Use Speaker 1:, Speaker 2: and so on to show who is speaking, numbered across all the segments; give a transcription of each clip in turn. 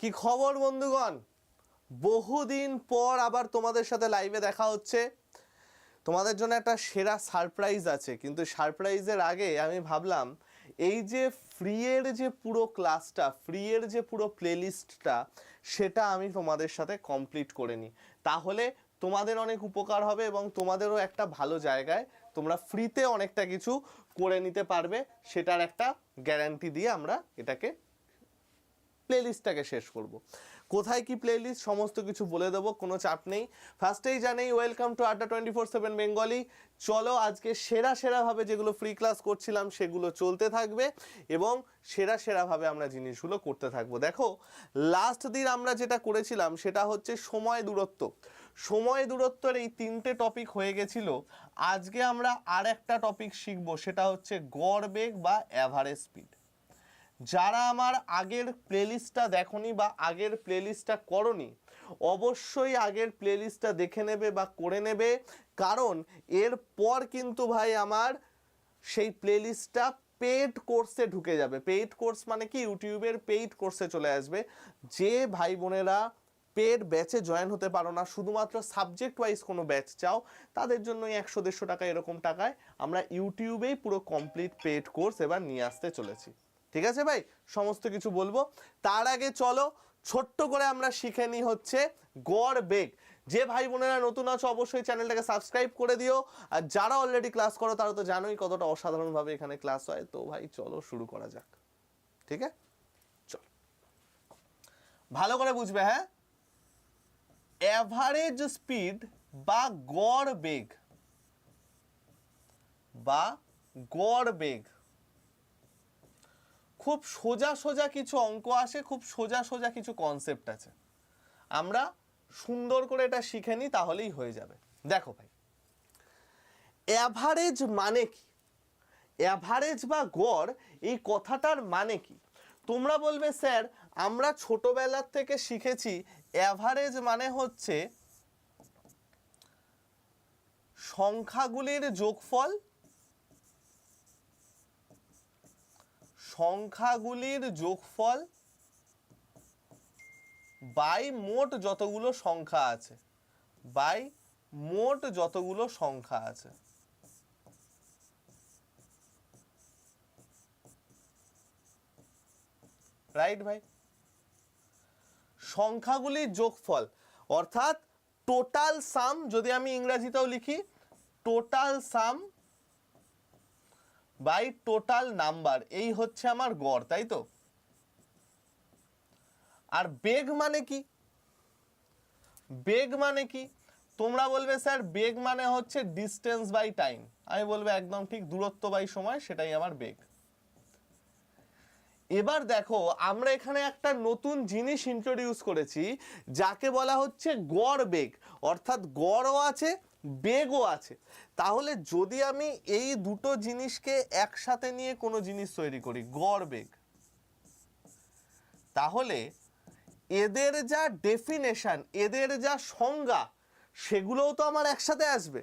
Speaker 1: কি খবর, বন্ধুগণ? বহুদিন পর আবার তোমাদের সাথে লাইভে দেখা হচ্ছে। তোমাদের জন্য একটা সেরা সারপ্রাইজ আছে, কিন্তু সারপ্রাইজের আগে আমি ভাবলাম, এই যে ফ্রি এর যে পুরো ক্লাসটা ফ্রি এর যে পুরো প্লেলিস্টটা সেটা আমি তোমাদের সাথে কমপ্লিট করে নিই। তাহলে তোমাদের অনেক উপকার হবে এবং তোমাদেরও একটা ভালো জায়গায় তোমরা ফ্রিতে অনেকটা কিছু করে নিতে পারবে, সেটার একটা গ্যারান্টি দিয়ে আমরা এটাকে প্লেলিস্টটাকে শেষ করব। কোথায় কি প্লেলিস্ট সমস্ত কিছু বলে দেবো, কোনো চাপ নেই। ফার্স্টেই জানেই welcome to Adda twenty four seven Bengali চলো আজকে সেরা সেরাভাবে যেগুলো ফ্রি ক্লাস করছিলাম, সেগুলো চলতে থাকবে এবং সেরা সেরাভাবে আমরা জিনিসগুলো করতে থাকব। দেখো লাস্ট দিন আমরা যেটা করেছিলাম, সেটা হচ্ছে সময় দূরত্ব। সময় দূরত্বের এই তিনটে টপিক হয়ে গেছিল। আজকে আমরা আর একটা টপিক শিখব, সেটা হচ্ছে গড় বেগ বা অ্যাভারেজ স্পিড যারা আমার আগের প্লেলিস্টটা দেখনি বা আগের প্লেলিস্টটা করনি, অবশ্যই আগের প্লেলিস্টটা দেখে নেবে বা করে নেবে। কারণ এরপর কিন্তু ভাই আমার সেই প্লেলিস্টটা পেইড কোর্সে ঢুকে যাবে। পেইড কোর্স মানে কি? ইউটিউবের পেইড কোর্সে চলে আসবে। যে ভাই বোনেরা পেড ব্যাচে জয়েন হতে পারো না, শুধুমাত্র সাবজেক্ট ওয়াইজ কোনো ব্যাচ চাও, তাদের জন্য একশো দেড়শো টাকা এরকম টাকায় আমরা ইউটিউবেই পুরো কমপ্লিট পেড কোর্স এবার নিয়ে আসতে চলেছি। ঠিক আছে ভাই? সমস্ত কিছু বলব। তার আগে চলো, ছোট্ট করে আমরা শিখে নিই হচ্ছে গড় বেগ। যে ভাই বোনেরা নতুন আছো, অবশ্যই চ্যানেলটাকে সাবস্ক্রাইব করে দিও। আর যারা অলরেডি ক্লাস করো, তারা তো জানোই কতটা অসাধারণভাবে এখানে ক্লাস হয়। তো ভাই, চলো শুরু করা যাক। ঠিক আছে? ভালো করে বুঝবে হ্যাঁ? অ্যাভারেজ স্পিড বা গড় বেগ। বা গড় বেগ। খুব সোজা সোজা কিছু অঙ্ক আসে, খুব সোজা সোজা কিছু কনসেপ্ট আছে। আমরা সুন্দর করে এটা শিখে নিই, তাহলেই হয়ে যাবে। দেখো ভাই অ্যাভারেজ মানে কি? অ্যাভারেজ বা গড়, এই কথাটার মানে কি? তোমরা বলবে, স্যার, আমরা ছোটবেলার থেকে শিখেছি অ্যাভারেজ মানে হচ্ছে সংখ্যাগুলির যোগফল সংখ্যাগুলির যোগফল বাই মোট যতগুলো সংখ্যা আছে। বাই মোট যতগুলো সংখ্যা আছে। রাইট ভাই? সংখ্যাগুলির যোগফল, অর্থাৎ টোটাল সাম যদি আমি ইংরাজিতেও লিখি total sum by total number এই হচ্ছে আমার গড়, তাই তো? আর বেগ মানে কি? বেগ মানে কি? তোমরা বলবে, স্যার, বেগ মানে হচ্ছে ডিস্টেন্স বাই টাইম আমি বলব একদম ঠিক দূরত্ব বাই সময়, সেটাই আমার বেগ। এবার দেখো, আমরা এখানে একটা নতুন জিনিস ইন্ট্রোডিউস করেছি, যাকে বলা হচ্ছে গড় বেগ। অর্থাৎ গড়ও আছে বেগও আছে। তাহলে যদি আমি এই দুটো জিনিসকে একসাথে নিয়ে কোনো জিনিস তৈরি করি, গড় বেগ তাহলে এদের যা ডেফিনেশান এদের যা সংজ্ঞা, সেগুলোও তো আমার একসাথে আসবে।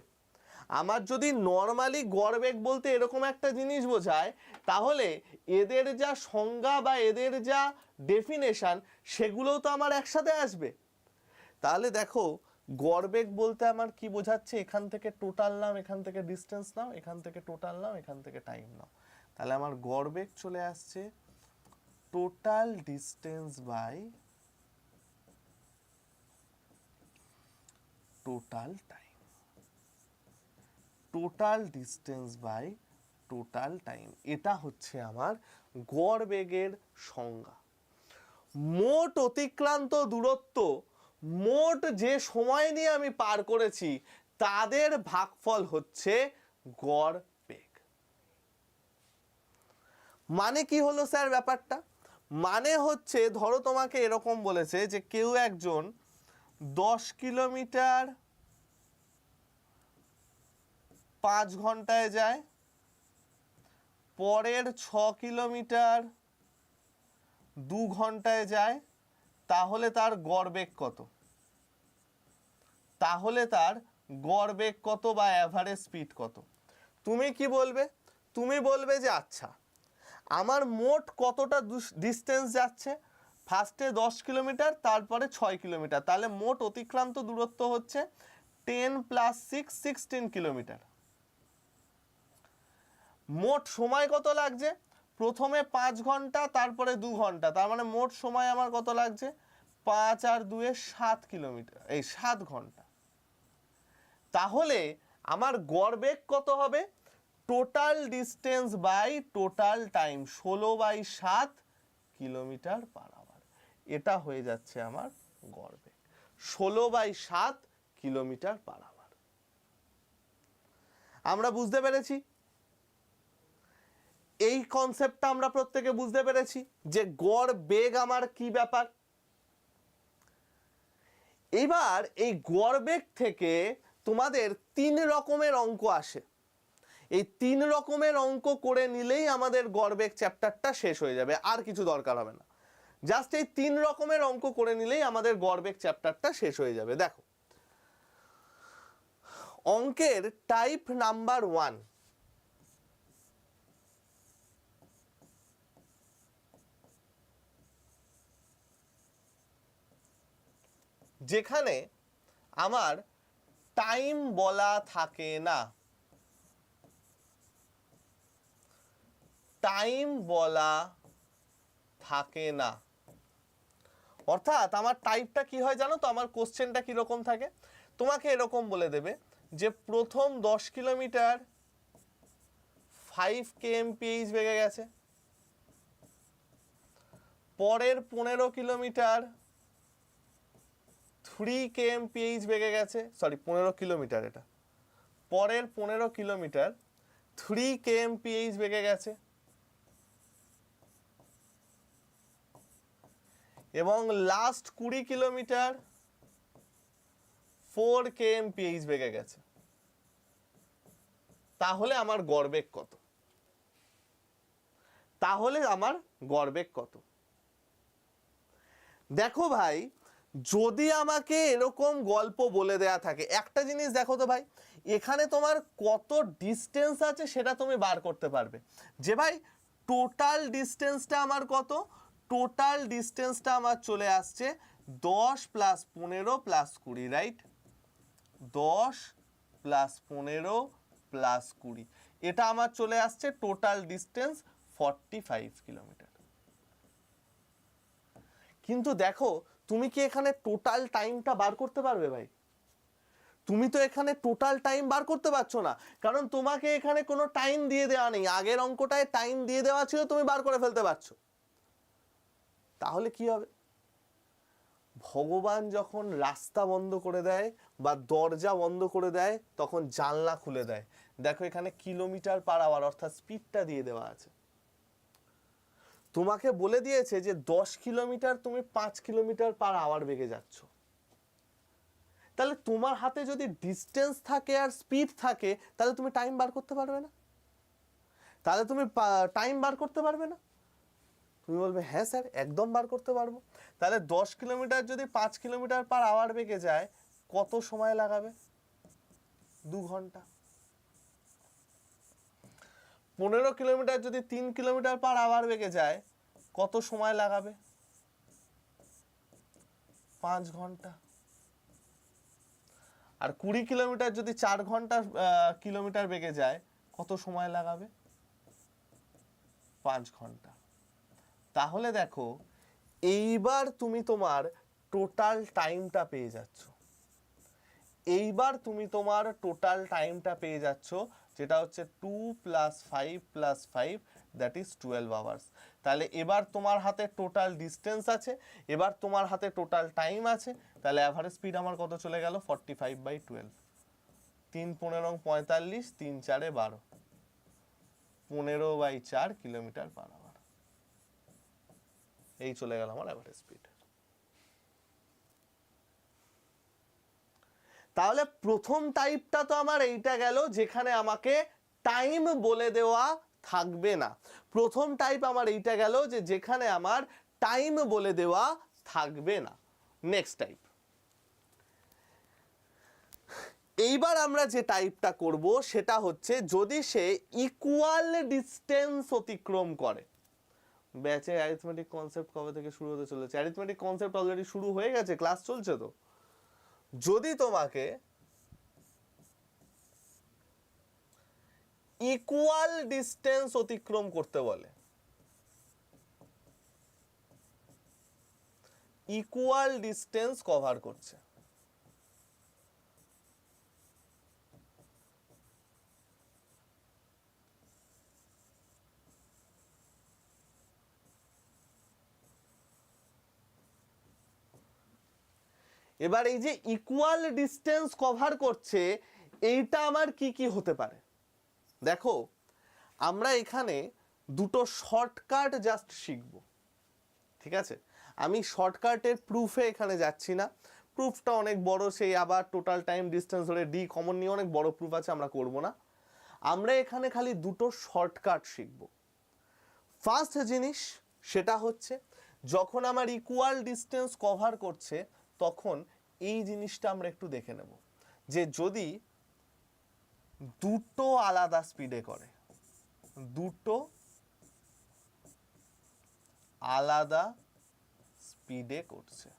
Speaker 1: আমার যদি নর্মালি গড় বেগ বলতে এরকম একটা জিনিস বোঝায়, তাহলে এদের যা সংজ্ঞা বা এদের যা ডেফিনেশান সেগুলোও তো আমার একসাথে আসবে। তাহলে দেখো গড়বেগ বলতে আমার কি বোঝাচ্ছে? এখান থেকে টোটাল নাম এখান থেকে ডিস্টেন্স নাও, এখান থেকে টোটাল নাও, এখান থেকে টাইম নাও। তাহলে আমার গড়বেগ চলে আসছে total distance by total time total distance by total time এটা হচ্ছে আমার গড় বেগের সংজ্ঞা। মোট অতিক্রান্ত দূরত্ব মোট যে সময় নিয়ে আমি পার করেছি, তাদের ভাগফল হচ্ছে গড় বেগ। মানে কি হলো স্যার ব্যাপারটা? মানে হচ্ছে, ধরো তোমাকে এরকম বলেছে যে কেউ একজন দশ কিলোমিটার পাঁচ ঘন্টায় যায়, পরের ছ কিলোমিটার দু ঘন্টায় যায় তাহলে তার গড় বেগ কত? তাহলে তার গড় বেগ কত বা অ্যাভারেজ স্পিড কত? তুমি কি বলবে? তুমি বলবে যে আচ্ছা আমার মোট কতটা ডিস্টেন্স যাচ্ছে? ফার্স্টে দশ কিলোমিটার, তারপরে ছয় কিলোমিটার। তাহলে মোট অতিক্রান্ত দূরত্ব হচ্ছে ten plus six sixteen kilometre. মোট সময় কত লাগছে? প্রথমে পাঁচ ঘণ্টা, তারপরে দু ঘণ্টা। তার মানে মোট সময় আমার কত লাগছে? পাঁচ আর দুয়ে সাত কিলোমিটার, এই সাত ঘণ্টা। তাহলে আমার গড় বেগ কত হবে? Total distance by total time, ষোলো বাই সাত কিলোমিটার পার আওয়ার এটা হয়ে যাচ্ছে আমার গড় বেগ। ষোলো বাই সাত কিলোমিটার পার আওয়ার আমরা বুঝতে পেরেছি? এই কনসেপ্টটা আমরা প্রত্যেকে বুঝতে পেরেছি যে গড়, বেগ আমার কি ব্যাপার? এবার এই গড়, বেগ থেকে তোমাদের তিন রকমের অঙ্ক আসে। এই তিন রকমের অঙ্ক করে নিলেই আমাদের গড়বেগ চ্যাপ্টারটা শেষ হয়ে যাবে, আর কিছু দরকার হবে না। জাস্ট এই তিন রকমের অঙ্ক করে নিলেই আমাদের গড়বেগ চ্যাপ্টারটা শেষ হয়ে যাবে। দেখো, অঙ্কের টাইপ নাম্বার ওয়ান যেখানে আমার টাইম বলা থাকে না। টাইম বলা থাকে না। অর্থাৎ আমার টাইপটা কি হয় জানো তো? আমার কোশ্চেনটা কীরকম থাকে? তোমাকে এরকম বলে দেবে যে প্রথম দশ কিলোমিটার ফাইভ কেএমপিএইচ বেগে গেছে। পরের পনেরো কিলোমিটার থ্রি কেএমপিএইচ বেগে গেছে সরি পনেরো কিলোমিটার এটা। পরের পনেরো কিলোমিটার থ্রি কেএমপিএইচ বেগে গেছে। এবং লাস্ট কুড়ি কিলোমিটার ফোর কেএমপিএইচ বেগে গেছে। তাহলে আমার গড়বেগ কত? তাহলে আমার গড়বেগ কত? দেখো ভাই যদি আমাকে এরকম গল্প বলে দেয়া থাকে, একটা জিনিস দেখো তো ভাই, এখানে তোমার কত ডিস্টেন্স আছে সেটা তুমি বার করতে পারবে। যে ভাই টোটাল ডিস্টেন্সটা আমার কত? টোটাল ডিস্টেন্সটা আমার চলে আসছে দশ প্লাস পনেরো প্লাস কুড়ি রাইট দশ প্লাস পনেরো প্লাস কুড়ি। এটা আমার চলে আসছে total distance forty five kilometre কিন্তু দেখো তুমি কি এখানে টোটাল টাইমটা বার করতে পারবে ভাই? তুমি তো এখানে টোটাল টাইম বার করতে পারছ না। কারণ তোমাকে এখানে কোনো টাইম দিয়ে দেওয়া নেই। আগের অঙ্কটায় টাইম দিয়ে দেওয়া ছিল, তুমি বার করে ফেলতে পারছ। তাহলে কি হবে? ভগবান যখন রাস্তা বন্ধ করে দেয় বা দরজা বন্ধ করে দেয়, তখন জানলা খুলে দেয়। দেখো এখানে কিলোমিটার পার আওয়ার অর্থাৎ স্পিডটা দিয়ে দেওয়া আছে। তোমাকে বলে দিয়েছে যে দশ কিলোমিটার তুমি পাঁচ কিলোমিটার পার আওয়ার বেগে যাচ্ছ। তাহলে তোমার হাতে যদি ডিস্টেন্স থাকে আর স্পিড থাকে, তাহলে তুমি টাইম বার করতে পারবে না। তাহলে তুমি টাইম বার করতে পারবে না। তুমি বলবে হ্যাঁ স্যার, একদম বার করতে পারব। তাহলে দশ কিলোমিটার যদি পাঁচ কিলোমিটার পার আওয়ার বেগে যায়, কত সময় লাগাবে? দু ঘণ্টা। পনেরো কিলোমিটার যদি তিন কিলোমিটার পার আওয়ার বেগে যায়, কত সময় লাগাবে? পাঁচ ঘণ্টা। আর কুড়ি কিলোমিটার যদি চার ঘণ্টা কিলোমিটার বেগে যায়, কত সময় লাগাবে? পাঁচ ঘণ্টা। তাহলে দেখো, এইবার তুমি তোমার টোটাল টাইমটা পেয়ে যাচ্ছ। এইবার তুমি তোমার টোটাল টাইমটা পেয়ে যাচ্ছ, যেটা হচ্ছে two plus five plus five that is twelve hours তাহলে এবার তোমার হাতে টোটাল ডিস্টেন্স আছে, এবার তোমার হাতে টোটাল টাইম আছে, তাহলে অ্যাভারেজ স্পিড আমার কত চলে গেল? ফর্টি ফাইভ বাই টুয়েলভ তিন পনেরো পঁয়তাল্লিশ, তিন চারে বারো। পনেরো বাই চার কিলোমিটার পার আওয়ার এই চলে গেল আমার অ্যাভারেজ স্পিড তাহলে প্রথম টাইপটা তো আমার এইটা গেল যেখানে আমাকে টাইম বলে দেওয়া থাকবে না। প্রথম টাইপ আমার এইটা গেল যে যেখানে আমার টাইম বলে দেওয়া থাকবে না। নেক্সট টাইপ এইবার আমরা যে টাইপটা করব সেটা হচ্ছে যদি সে ইকুয়াল ডিস্টেন্স অতিক্রম করে। ব্যাচে অ্যারিথমেটিক কনসেপ্ট কবে থেকে শুরু হতে চলেছে? অ্যারিথমেটিক কনসেপ্ট অলরেডি শুরু হয়ে গেছে? ক্লাস চলছে তো? যদি তোমাকে ইকুয়াল ডিস্টেন্স অতিক্রম করতে বলে ইকুয়াল ডিস্টেন্স কভার করছে। এবার এই যে ইকুয়াল ডিস্টেন্স কভার করছে, এইটা আমার কি কি হতে পারে? দেখো, আমরা এখানে দুটো শর্টকাট জাস্ট শিখব। ঠিক আছে? আমি শর্টকাটের প্রুফে এখানে যাচ্ছি না। প্রুফটা অনেক বড়, সেই আবার টোটাল টাইম ডিস্টেন্স ধরে ডি কমন নিয়ে অনেক বড় প্রুফ আছে, আমরা করব না। আমরা এখানে খালি দুটো শর্টকাট শিখব। ফার্স্ট জিনিস, সেটা হচ্ছে, যখন আমার ইকুয়াল ডিস্টেন্স কভার করছে তখন এই জিনিসটা আমরা একটু দেখে নেব যে যদি দুটো আলাদা স্পিডে করে, দুটো আলাদা স্পিডে করছে।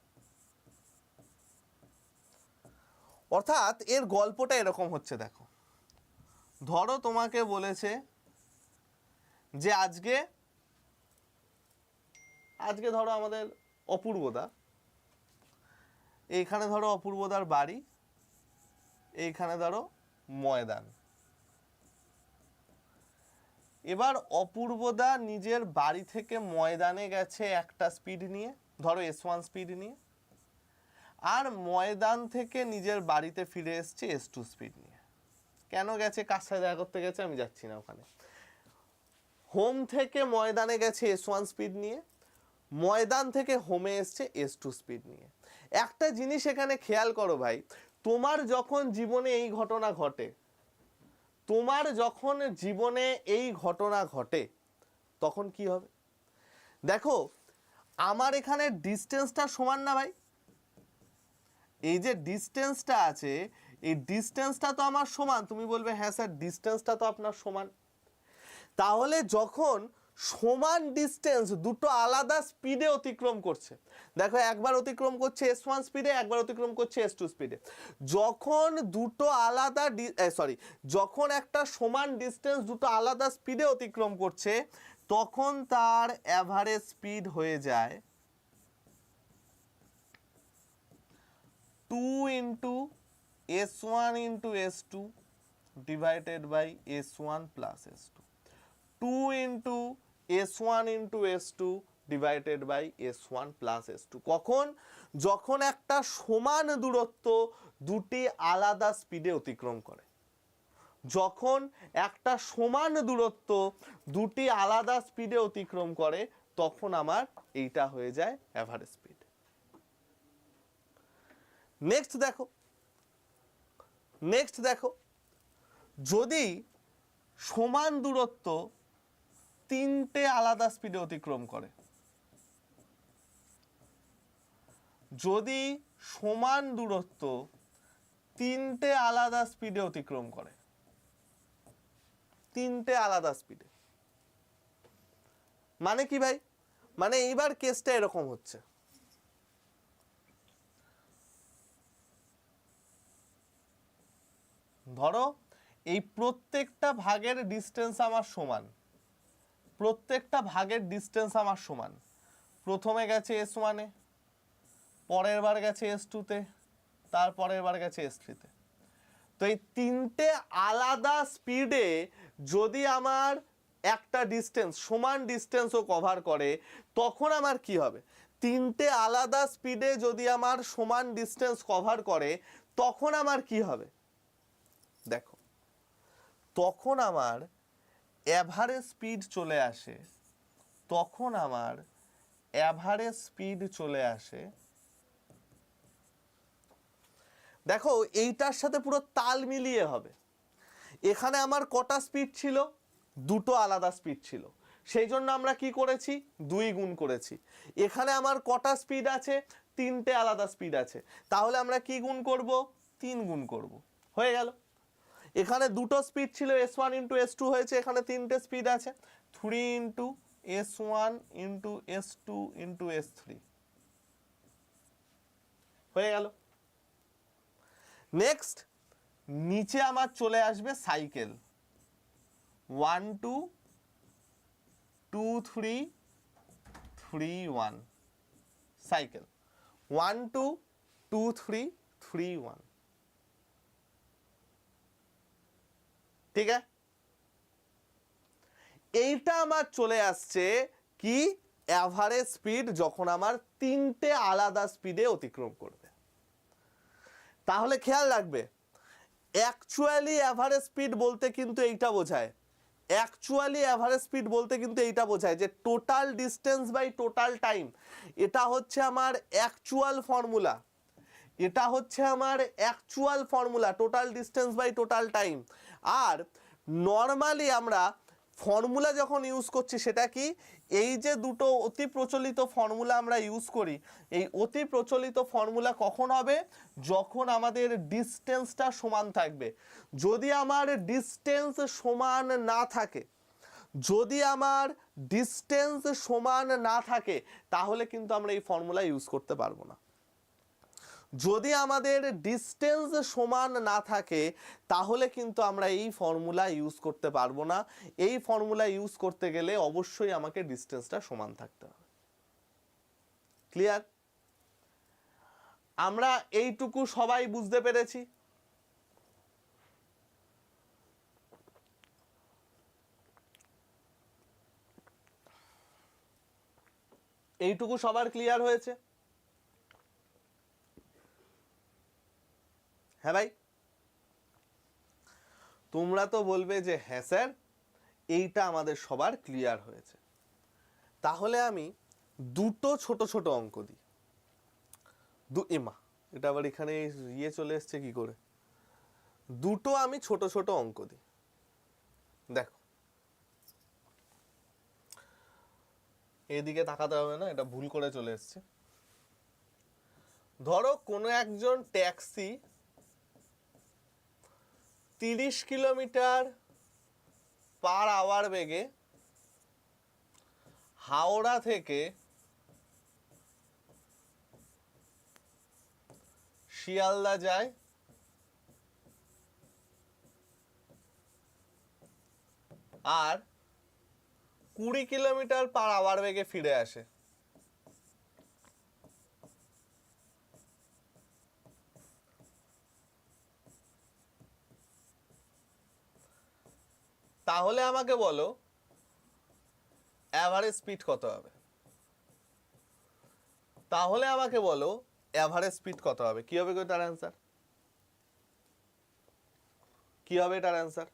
Speaker 1: অর্থাৎ এর গল্পটা এরকম হচ্ছে দেখো। ধরো তোমাকে বলেছে যে আজকে আজকে ধরো আমাদের অপূর্বদা এইখানে ধরো অপূর্বদার বাড়ি, এইখানে ধরো ময়দান। এবার অপূর্বদা নিজের বাড়ি থেকে ময়দানে গেছে একটা স্পিড নিয়ে, ধরো এস ওয়ান স্পিড নিয়ে, আর ময়দান থেকে নিজের বাড়িতে ফিরে এসছে এস টু স্পিড নিয়ে। কেন গেছে? কার সাথে দেখা করতে গেছে? আমি যাচ্ছি না ওখানে। হোম থেকে ময়দানে গেছে এস ওয়ান স্পিড নিয়ে, ময়দান থেকে হোমে এসছে এস টু স্পিড নিয়ে। একটা জিনিস এখানে খেয়াল করো ভাই, তোমার যখন জীবনে এই ঘটনা ঘটে, তোমার যখন জীবনে এই ঘটনা ঘটে, তখন কি হবে? দেখো, আমার এখানে ডিস্টেন্সটা সমান না ভাই। এই যে ডিস্টেন্সটা আছে, এই ডিস্টেন্সটা তো আমার সমান। তুমি বলবে হ্যাঁ স্যার ডিস্টেন্সটা তো আপনার সমান। তাহলে যখন সমান ডিস্টেন্স দুটো আলাদা স্পিডে অতিক্রম করছে। দেখো একবার অতিক্রম করছে এস ওয়ান স্পিডে একবার অতিক্রম করছে এস টু স্পিডে যখন দুটো আলাদা সরি যখন একটা সমান ডিস্টেন্স দুটো আলাদা স্পিডে অতিক্রম করছে, তখন তার অ্যাভারেজ স্পিড হয়ে যায় two into S one into S two divided by S one plus S two two into S one into S two divided by S one plus S two কখন? যখন একটা সমান দূরত্ব দুটি আলাদা স্পিডে অতিক্রম করে। যখন একটা সমান দূরত্ব দুটি আলাদা স্পিডে অতিক্রম করে, তখন আমার এইটা হয়ে যায় অ্যাভারেজ স্পিড নেক্সট দেখো। নেক্সট দেখো। যদি সমান দূরত্ব তিনটে আলাদা স্পিডে অতিক্রম করে। যদি সমান দূরত্ব তিনটে আলাদা স্পিডে অতিক্রম করে। তিনটে আলাদা স্পিডে মানে কি ভাই? মানে এইবার কেসটা এরকম হচ্ছে। ধরো এই প্রত্যেকটা ভাগের ডিস্টেন্স আমার সমান। প্রত্যেকটা ভাগের ডিস্টেন্স আমার সমান। প্রথমে গেছে এস ওয়ানে পরের বার গেছে এস টুতে তারপরের বার গেছে এস থ্রিতে তো এই তিনটে আলাদা স্পিডে যদি আমার একটা ডিস্টেন্স সমান ডিস্টেন্সও কভার করে, তখন আমার কি হবে? তিনটে আলাদা স্পিডে যদি আমার সমান ডিস্টেন্স কভার করে, তখন আমার কি হবে? দেখো, তখন আমার অ্যাভারেজ স্পিড চলে আসে, তখন আমার অ্যাভারেজ স্পিড চলে আসে। দেখো, এইটার সাথে পুরো তাল মিলিয়ে হবে। এখানে আমার কটা স্পিড ছিল? দুটো আলাদা স্পিড ছিল। সেই জন্য আমরা কি করেছি? দুই গুণ করেছি। এখানে আমার কটা স্পিড আছে? তিনটে আলাদা স্পিড আছে। তাহলে আমরা কি গুণ করব? তিন গুণ করব। হয়ে গেল। এখানে দুটো স্পিড ছিল S one into S two হয়েছে, এখানে তিনটে স্পিড আছে। Three into S one into S two into S three হয়ে গেল। নেক্সট নিচে আমার চলে আসবে cycle one two two three three one cycle one two two three three one ঠিক আছে? এইটা আমার চলে আসছে কি অ্যাভারেজ স্পিড যখন আমার তিনটে আলাদা স্পিডে অতিক্রম করবে। তাহলে খেয়াল রাখবে অ্যাকচুয়ালি অ্যাভারেজ স্পিড বলতে কিন্তু এইটা বোঝায়। অ্যাকচুয়ালি অ্যাভারেজ স্পিড বলতে কিন্তু এইটা বোঝায় যে total distance by total time এটা হচ্ছে আমার অ্যাকচুয়াল ফর্মুলা এটা হচ্ছে আমার actual formula total distance by total time R normally আমরা ফর্মুলা যখন ইউজ করছি সেটা কি? এই যে দুটো অতি প্রচলিত ফর্মুলা আমরা ইউজ করি, এই অতি প্রচলিত ফর্মুলা কখন হবে? যখন আমাদের ডিস্টেন্সটা সমান থাকবে। যদি আমার ডিস্টেন্স সমান না থাকে, যদি আমার ডিস্টেন্স সমান না থাকে, তাহলে কিন্তু আমরা এই ফর্মুলা ইউজ করতে পারব না। যদি আমাদের ডিস্টেন্স সমান না থাকে, তাহলে কিন্তু আমরা এই ফর্মুলা ইউজ করতে পারব না। এই ফর্মুলা ইউজ করতে গেলে অবশ্যই আমাকে ডিস্টেন্সটা সমান থাকতে হবে। ক্লিয়ার আমরা এইটুকু সবাই বুঝতে পেরেছি? এইটুকু সবার ক্লিয়ার হয়েছে? হ্যাঁ ভাই? তোমরা তো বলবে যে হ্যাঁ স্যার, এইটা আমাদের সবার ক্লিয়ার হয়েছে। তাহলে আমি দুটো ছোট ছোট অঙ্ক দিই। দু এমা এটা আবার এখানে ইয়ে চলে এসছে কি করে? দুটো আমি ছোট ছোট অঙ্ক দিই। দেখো। এদিকে তাকাতে হবে না, এটা ভুল করে চলে এসছে। ধরো কোনো একজন ট্যাক্সি তিরিশ কিলোমিটার পার আওয়ার বেগে হাওড়া থেকে শিয়ালদা যায় আর কুড়ি কিলোমিটার পার আওয়ার বেগে ফিরে আসে। তাহলে আমাকে বলো অ্যাভারেজ স্পিড কত হবে? তাহলে আমাকে বলো অ্যাভারেজ স্পিড কত হবে? কি হবে তার অ্যান্সার কি হবে এটার অ্যান্সার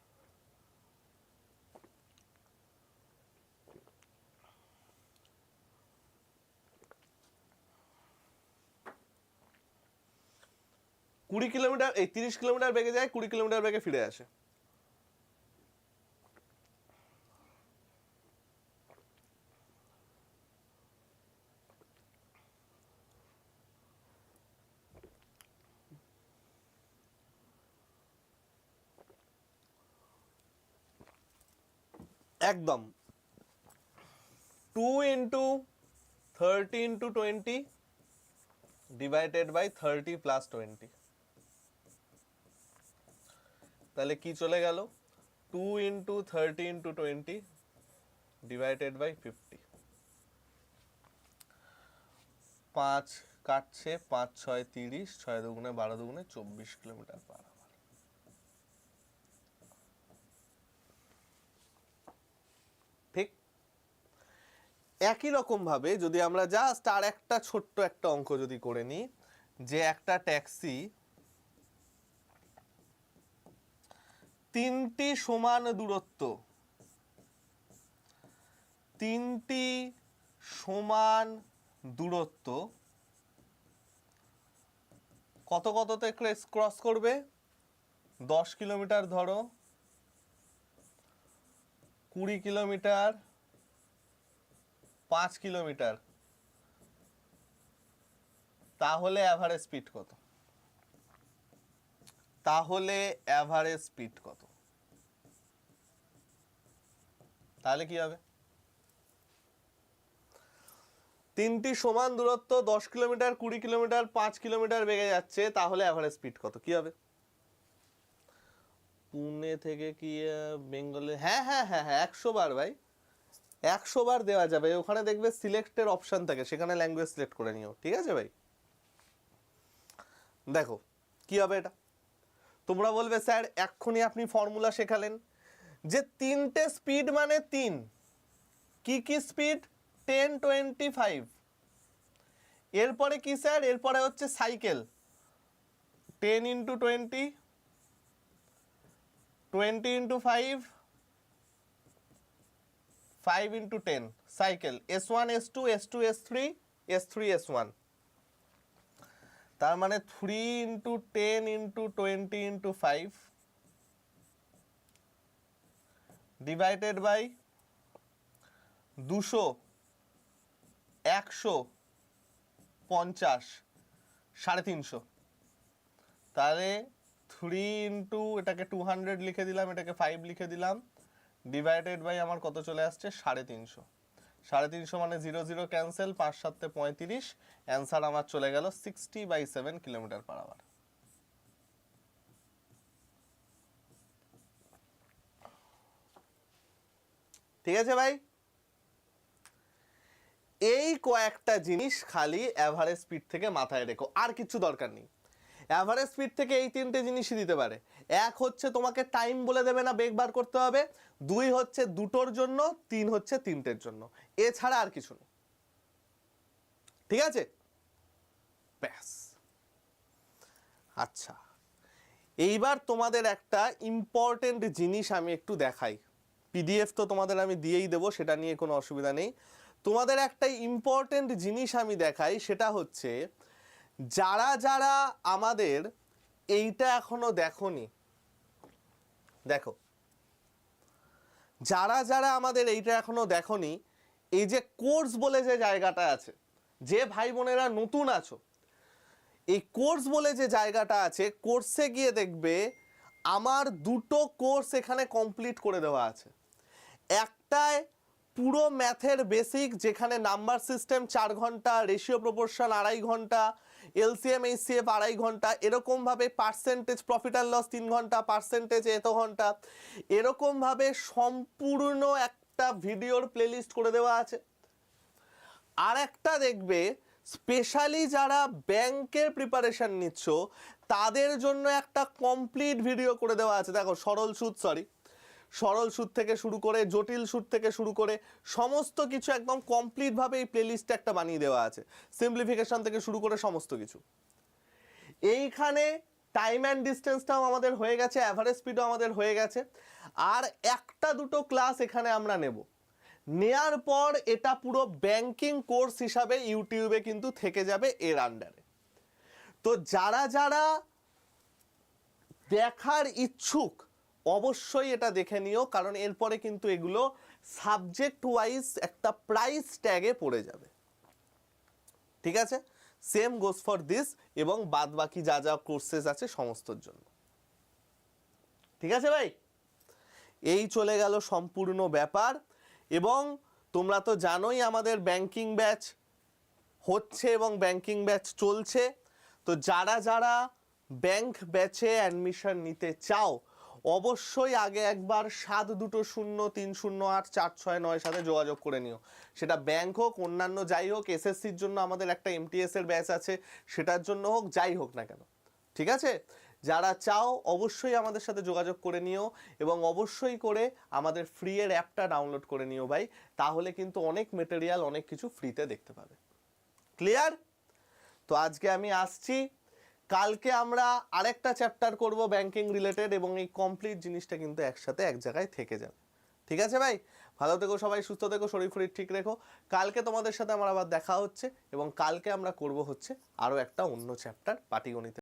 Speaker 1: কুড়ি কিলোমিটার, এই তিরিশ কিলোমিটার বেগে যায়, কুড়ি কিলোমিটার বেগে ফিরে আসে। একদম। Two into thirty into twenty divided by thirty plus twenty তাহলে কি চলে গেল? Two into thirty into twenty divided by fifty পাঁচ কাটছে পাঁচ, ছয়, তিরিশ, ছয় দুগুণে বারো দুগুণে চব্বিশ কিলোমিটার পার। একই রকম ভাবে যদি আমরা জাস্ট আর একটা ছোট্ট একটা অঙ্ক যদি করে নিই, যে একটা ট্যাক্সি তিনটি সমান দূরত্ব, তিনটি সমান দূরত্ব কত কততে ক্রস করবে? দশ কিলোমিটার ধরো, কুড়ি কিলোমিটার পাঁচ কিলোমিটার, তাহলে অ্যাভারেজ স্পিড কত? তাহলে অ্যাভারেজ স্পিড কত? তাহলে কি হবে? তিনটি সমান দূরত্ব দশ কিলোমিটার, কুড়ি কিলোমিটার, পাঁচ কিলোমিটার বেগে যাচ্ছে, তাহলে অ্যাভারেজ স্পিড কত? কি হবে? পুনে থেকে কি বেঙ্গলে হ্যাঁ হ্যাঁ হ্যাঁ হ্যাঁ একশো বার ভাই। একশো বার দেওয়া যাবে। ওখানে দেখবে সিলেক্টের অপশন থাকে, সেখানে ল্যাঙ্গুয়েজ সিলেক্ট করে নিও, ঠিক আছে ভাই? দেখো, কি হবে এটা? তোমরা বলবে, স্যার, এক্ষুনি আপনি ফর্মুলা শেখালেন। যে তিনটে স্পিড মানে তিন। কি কি স্পিড টেন টোয়েন্টি ফাইভ এরপরে কি, স্যার? এরপরে হচ্ছে cycle ten into twenty twenty into five five into ten cycle S one S two S two S three S three S one তার মানে three into ten into twenty into five divided by দুশো, একশো, পঞ্চাশ, সাড়ে তিনশো। তাহলে three into এটাকে two hundred লিখে দিলাম, এটাকে ফাইভ লিখে দিলাম। ডিভাইডেড বাই আমার কত চলে আসছে? সাড়ে তিনশো। সাড়ে তিনশো মানে জিরো জিরো ক্যান্সেল পাঁচ সাতে পঁয়ত্রিশ। অ্যান্সার আমার চলে গেল sixty by seven kilometre per hour ঠিক আছে ভাই? এই কয়েকটা জিনিস খালি অ্যাভারেজ স্পিড থেকে মাথায় রেখো, আর কিছু দরকার নেই। অ্যাভারেজ স্পিড থেকে এই তিনটে জিনিসই দিতে পারে। এক হচ্ছে তোমাকে টাইম বলে দেবে না বেগ বার করতে হবে, দুই হচ্ছে দুটোর জন্য, তিন হচ্ছে তিনটের জন্য। এছাড়া আর কিছু নেই ঠিক আছে? ব্যাস। আচ্ছা এইবার তোমাদের একটা ইম্পর্টেন্ট জিনিস আমি একটু দেখাই। পিডিএফ তো তোমাদের আমি দিয়েই দেবো, সেটা নিয়ে কোনো অসুবিধা নেই। তোমাদের একটা ইম্পর্টেন্ট জিনিস আমি দেখাই, সেটা হচ্ছে যারা যারা আমাদের এইটা এখনও দেখোনি, দেখো, যারা যারা আমাদের এইটা এখনও দেখোনি, এই যে কোর্স বলে যে জায়গাটা আছে, যে ভাই বোনেরা নতুন আছো, এই কোর্স বলে যে জায়গাটা আছে, কোর্সে গিয়ে দেখবে আমার দুটো কোর্স এখানে কমপ্লিট করে দেওয়া আছে। একটায় পুরো ম্যাথের বেসিক, যেখানে নাম্বার সিস্টেম চার ঘণ্টা, রেশিও প্রপোর্শন আড়াই ঘণ্টা এলসিএম এইচসিএফ আড়াই ঘণ্টা, এরকমভাবে পার্সেন্টেজ প্রফিট অ্যান্ড লস তিন ঘণ্টা পার্সেন্টেজ এত ঘণ্টা, এরকমভাবে সম্পূর্ণ একটা ভিডিওর প্লেলিস্ট করে দেওয়া আছে। আর একটা দেখবে স্পেশালি যারা ব্যাংকের প্রিপারেশন নিচ্ছ, তাদের জন্য একটা কমপ্লিট ভিডিও করে দেওয়া আছে। দেখো, সরল সুদ সরি সরল সুদ থেকে শুরু করে, জটিল সুদ থেকে শুরু করে, সমস্ত কিছু একদম কমপ্লিটভাবে এই প্লেলিস্টে একটা বানিয়ে দেওয়া আছে। সিম্পলিফিকেশন থেকে শুরু করে সমস্ত কিছু। এইখানে টাইম অ্যান্ড ডিস্টেন্সটাও আমাদের হয়ে গেছে অ্যাভারেজ স্পিডও আমাদের হয়ে গেছে। আর একটা দুটো ক্লাস এখানে আমরা নেব। নেয়ার পর এটা পুরো ব্যাংকিং কোর্স হিসাবে ইউটিউবে কিন্তু থেকে যাবে এর আন্ডারে তো যারা যারা দেখার ইচ্ছুক অবশ্যই এটা দেখে নিও, কারণ এরপরে কিন্তু এগুলো সাবজেক্ট ওয়াইজ একটা প্রাইস ট্যাগে পড়ে যাবে। ঠিক আছে? সেম গোস ফর দিস এবং বাদ বাকি যা যা কোর্সেস আছে সমস্তর জন্য। ঠিক আছে ভাই? এই চলে গেল সম্পূর্ণ ব্যাপার এবং তোমরা তো জানোই আমাদের ব্যাংকিং ব্যাচ হচ্ছে এবং ব্যাংকিং ব্যাচ চলছে। তো যারা যারা ব্যাংক ব্যাচে অ্যাডমিশন নিতে চাও অবশ্যই আগে একবার সাত দুটো শূন্য, তিন শূন্য, আট, চার, ছয়, নয় সাথে যোগাযোগ করে নিও। সেটা ব্যাংক হোক, অন্যান্য যাই হোক এসএসসির জন্য আমাদের একটা এমটিএস এর ব্যাচ আছে, সেটার জন্য হোক, যাই হোক না কেন। ঠিক আছে? যারা চাও, অবশ্যই আমাদের সাথে যোগাযোগ করে নিও এবং অবশ্যই করে আমাদের ফ্রি এর অ্যাপটা ডাউনলোড করে নিও ভাই। তাহলে কিন্তু অনেক মেটেরিয়াল অনেক কিছু ফ্রিতে দেখতে পাবে। ক্লিয়ার তো আজকে আমি আসছি কালকে আমরা আরেকটা চ্যাপ্টার করব ব্যাংকিং রিলেটেড এবং এই কমপ্লিট জিনিসটা কিন্তু একসাথে এক জায়গায় থেকে যাবে। ঠিক আছে ভাই? ভালো থেকো সবাই, সুস্থ থেকো, শরীর ফরির ঠিক রেখো। কালকে তোমাদের সাথে আমার আবার দেখা হচ্ছে এবং কালকে আমরা করব হচ্ছে আরও একটা অন্য চ্যাপ্টার পাটিগণিতের